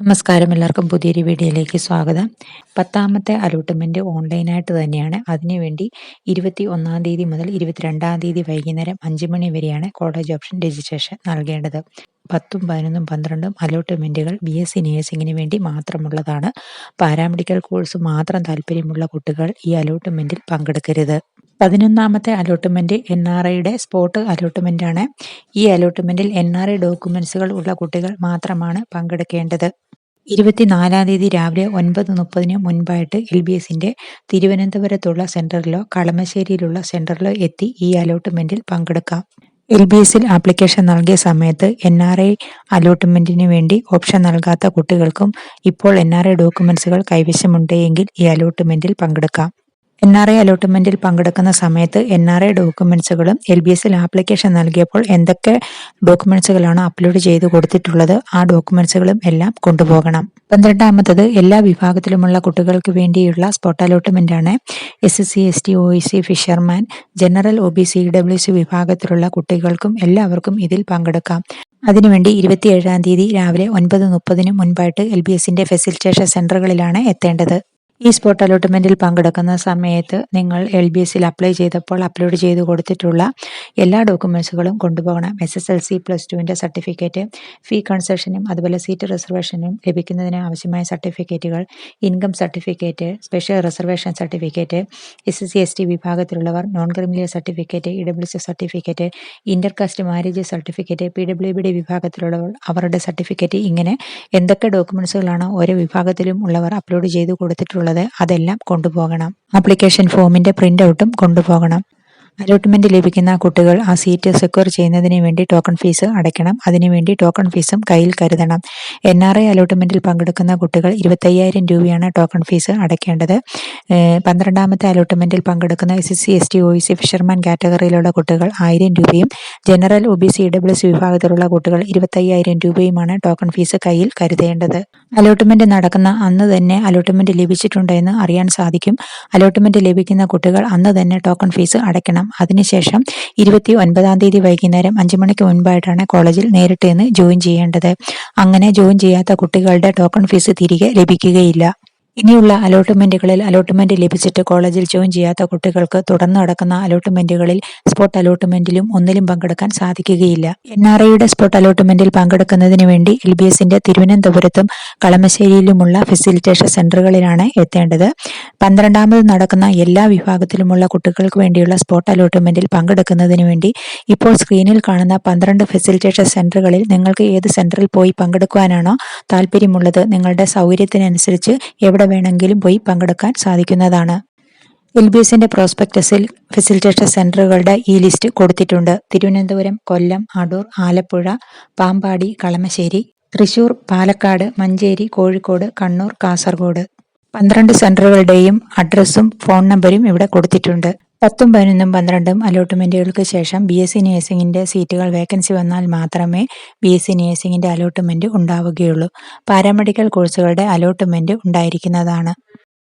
നമസ്കാരം. എല്ലാവർക്കും പുതിയൊരു വീഡിയോയിലേക്ക് സ്വാഗതം. പത്താമത്തെ അലോട്ട്മെന്റ് ഓൺലൈനായിട്ട് തന്നെയാണ്. അതിനുവേണ്ടി ഇരുപത്തി ഒന്നാം തീയതി മുതൽ ഇരുപത്തിരണ്ടാം തീയതി വൈകുന്നേരം അഞ്ച് മണി വരെയാണ് കോളേജ് ഓപ്ഷൻ രജിസ്ട്രേഷൻ നൽകേണ്ടത്. പത്തും പതിനൊന്നും പന്ത്രണ്ടും അലോട്ട്മെന്റുകൾ ബി എസ് സി നേഴ്സിങ്ങിന് വേണ്ടി മാത്രമുള്ളതാണ്. പാരാമെഡിക്കൽ കോഴ്സ് മാത്രം താല്പര്യമുള്ള കുട്ടികൾ ഈ അലോട്ട്മെന്റിൽ പങ്കെടുക്കരുത്. പതിനൊന്നാമത്തെ അലോട്ട്മെന്റ് എൻ ആർ ഐയുടെ സ്പോട്ട് അലോട്ട്മെന്റാണ് ഈ അലോട്ട്മെന്റിൽ എൻ ആർ ഐ ഡോക്യുമെൻസുകൾ ഉള്ള കുട്ടികൾ മാത്രമാണ് പങ്കെടുക്കേണ്ടത്. ഇരുപത്തിനാലാം തീയതി രാവിലെ ഒൻപത് മുപ്പതിന് മുൻപായിട്ട് എൽ ബി എസിന്റെ തിരുവനന്തപുരത്തുള്ള സെന്ററിലോ കളമശ്ശേരിയിലുള്ള സെന്ററിലോ എത്തി ഈ അലോട്ട്മെന്റിൽ പങ്കെടുക്കാം. എൽ ബി എസിൽ ആപ്ലിക്കേഷൻ നൽകിയ സമയത്ത് എൻ ആർ ഐ അലോട്ട്മെന്റിന് വേണ്ടി ഓപ്ഷൻ നൽകാത്ത കുട്ടികൾക്കും ഇപ്പോൾ എൻ ആർ ഐ ഡോക്യുമെൻസുകൾ കൈവശമുണ്ടെങ്കിൽ ഈ അലോട്ട്മെന്റിൽ പങ്കെടുക്കാം. എൻ ആർ ഐ അലോട്ട്മെന്റിൽ പങ്കെടുക്കുന്ന സമയത്ത് എൻ ആർ ഐ ഡോക്യുമെന്റ്സുകളും എൽ ബി എസിൽ ആപ്ലിക്കേഷൻ നൽകിയപ്പോൾ എന്തൊക്കെ ഡോക്യുമെന്റ്സുകളാണ് അപ്ലോഡ് ചെയ്ത് കൊടുത്തിട്ടുള്ളത് ആ ഡോക്യുമെന്റ്സുകളും എല്ലാം കൊണ്ടുപോകണം. പന്ത്രണ്ടാമത്തത് എല്ലാ വിഭാഗത്തിലുമുള്ള കുട്ടികൾക്ക് വേണ്ടിയുള്ള സ്പോട്ട് അലോട്ട്മെന്റ് ആണ് S C S T O C fisherman general O B C W C വിഭാഗത്തിലുള്ള കുട്ടികൾക്കും എല്ലാവർക്കും ഇതിൽ പങ്കെടുക്കാം. അതിനുവേണ്ടി ഇരുപത്തിയേഴാം തീയതി രാവിലെ ഒൻപത് മുപ്പതിന് മുൻപായിട്ട് എൽ ബി എസിന്റെ ഫെസിലിറ്റേഷൻ സെന്ററുകളിലാണ് എത്തേണ്ടത്. ഈ സ്പോട്ട് അലോട്ട്മെന്റിൽ പങ്കെടുക്കുന്ന സമയത്ത് നിങ്ങൾ എൽ ബി എസിൽ അപ്ലൈ ചെയ്തപ്പോൾ അപ്ലോഡ് ചെയ്ത് കൊടുത്തിട്ടുള്ള എല്ലാ ഡോക്യുമെൻസുകളും കൊണ്ടുപോകണം. S S L C plus ടുവിന്റെ സർട്ടിഫിക്കറ്റ് ഫീ കൺസെഷനും അതുപോലെ സീറ്റ് റിസർവേഷനും ലഭിക്കുന്നതിന് ആവശ്യമായ certificate income certificate special reservation certificate S S C S T വിഭാഗത്തിലുള്ളവർ non criminal certificate E W C certificate intercaste marriage certificate P W B D വിഭാഗത്തിലുള്ളവർ അവരുടെ certificate ഇങ്ങനെ എന്തൊക്കെ ഡോക്യുമെൻസുകളാണ് ഓരോ വിഭാഗത്തിലും ഉള്ളവർ അപ്ലോഡ് ചെയ്ത് കൊടുത്തിട്ടുള്ളത് ഉള്ളത് അതെല്ലാം കൊണ്ടുപോകണം. ആപ്ലിക്കേഷൻ ഫോമിന്റെ പ്രിന്റ് ഔട്ടും കൊണ്ടുപോകണം. അലോട്ട്മെന്റ് ലഭിക്കുന്ന കുട്ടികൾ ആ സീറ്റ് സെക്യൂർ ചെയ്യുന്നതിന് വേണ്ടി ടോക്കൺ ഫീസ് അടയ്ക്കണം. അതിനുവേണ്ടി ടോക്കൺ ഫീസും കയ്യിൽ കരുതണം. എൻ ആർ ഐ അലോട്ട്മെന്റിൽ പങ്കെടുക്കുന്ന കുട്ടികൾ ഇരുപത്തയ്യായിരം രൂപയാണ് ടോക്കൺ ഫീസ് അടയ്ക്കേണ്ടത്. പന്ത്രണ്ടാമത്തെ അലോട്ട്മെന്റിൽ പങ്കെടുക്കുന്ന S S C S T O C fisherman കാറ്റഗറിയിലുള്ള കുട്ടികൾ ആയിരം രൂപയും general O B C W C വിഭാഗത്തിലുള്ള കുട്ടികൾ ഇരുപത്തയ്യായിരം രൂപയുമാണ് ടോക്കൺ ഫീസ് കയ്യിൽ കരുതേണ്ടത്. അലോട്ട്മെന്റ് നടക്കുന്ന അന്ന് തന്നെ അലോട്ട്മെന്റ് ലഭിച്ചിട്ടുണ്ടെന്ന് അറിയാൻ സാധിക്കും. അലോട്ട്മെന്റ് ലഭിക്കുന്ന കുട്ടികൾ അന്ന് തന്നെ ടോക്കൺ ഫീസ് അടയ്ക്കണം. അതിനുശേഷം ഇരുപത്തി ഒൻപതാം തീയതി വൈകുന്നേരം അഞ്ചു മണിക്ക് മുൻപായിട്ടാണ് കോളേജിൽ നേരിട്ട് ജോയിൻ ചെയ്യേണ്ടത്. അങ്ങനെ ജോയിൻ ചെയ്യാത്ത കുട്ടികളുടെ ടോക്കൺ ഫീസ് തിരികെ ലഭിക്കുകയില്ല. ഇനിയുള്ള അലോട്ട്മെന്റുകളിൽ അലോട്ട്മെന്റ് ലഭിച്ചിട്ട് കോളേജിൽ ജോയിൻ ചെയ്യാത്ത കുട്ടികൾക്ക് തുടർന്ന് നടക്കുന്ന അലോട്ട്മെന്റുകളിൽ സ്പോട്ട് അലോട്ട്മെന്റിലും ഒന്നിലും പങ്കെടുക്കാൻ സാധിക്കുകയില്ല. എൻ ആർ ഐയുടെ സ്പോട്ട് അലോട്ട്മെന്റിൽ പങ്കെടുക്കുന്നതിന് വേണ്ടി എൽ ബി എസിന്റെ തിരുവനന്തപുരത്തും കളമശ്ശേരിയിലുമുള്ള ഫെസിലിറ്റേഷൻ സെന്ററുകളിലാണ് എത്തേണ്ടത്. പന്ത്രണ്ടാമത് നടക്കുന്ന എല്ലാ വിഭാഗത്തിലുമുള്ള കുട്ടികൾക്ക് വേണ്ടിയുള്ള സ്പോട്ട് അലോട്ട്മെന്റിൽ പങ്കെടുക്കുന്നതിന് വേണ്ടി ഇപ്പോൾ സ്ക്രീനിൽ കാണുന്ന പന്ത്രണ്ട് ഫെസിലിറ്റേഷൻ സെന്ററുകളിൽ നിങ്ങൾക്ക് ഏത് സെന്ററിൽ പോയി പങ്കെടുക്കുവാനാണോ താല്പര്യമുള്ളത് നിങ്ങളുടെ സൗകര്യത്തിനനുസരിച്ച് എവിടെ വേണമെങ്കിലും പോയി പങ്കെടുക്കാൻ സാധിക്കുന്നതാണ്. എൽ ബി എസിന്റെ പ്രോസ്പെക്ടസിൽ ഫെസിലിറ്റേഷൻ സെന്ററുകളുടെ ഈ ലിസ്റ്റ് കൊടുത്തിട്ടുണ്ട്. തിരുവനന്തപുരം കൊല്ലം അടൂർ ആലപ്പുഴ പാമ്പാടി കളമശ്ശേരി തൃശൂർ പാലക്കാട് മഞ്ചേരി കോഴിക്കോട് കണ്ണൂർ കാസർഗോഡ്. പന്ത്രണ്ട് സെന്ററുകളുടെയും അഡ്രസ്സും ഫോൺ നമ്പരും ഇവിടെ കൊടുത്തിട്ടുണ്ട്. പത്തും പതിനൊന്നും പന്ത്രണ്ടും അലോട്ട്മെന്റുകൾക്ക് ശേഷം ബി എസ് സി നേഴ്സിംഗിന്റെ സീറ്റുകൾ വേക്കൻസി വന്നാൽ മാത്രമേ ബി എസ് സി നേഴ്സിംഗിന്റെ അലോട്ട്മെന്റ് ഉണ്ടാവുകയുള്ളൂ. പാരാമെഡിക്കൽ കോഴ്സുകളുടെ അലോട്ട്മെന്റ് ഉണ്ടായിരിക്കുന്നതാണ്.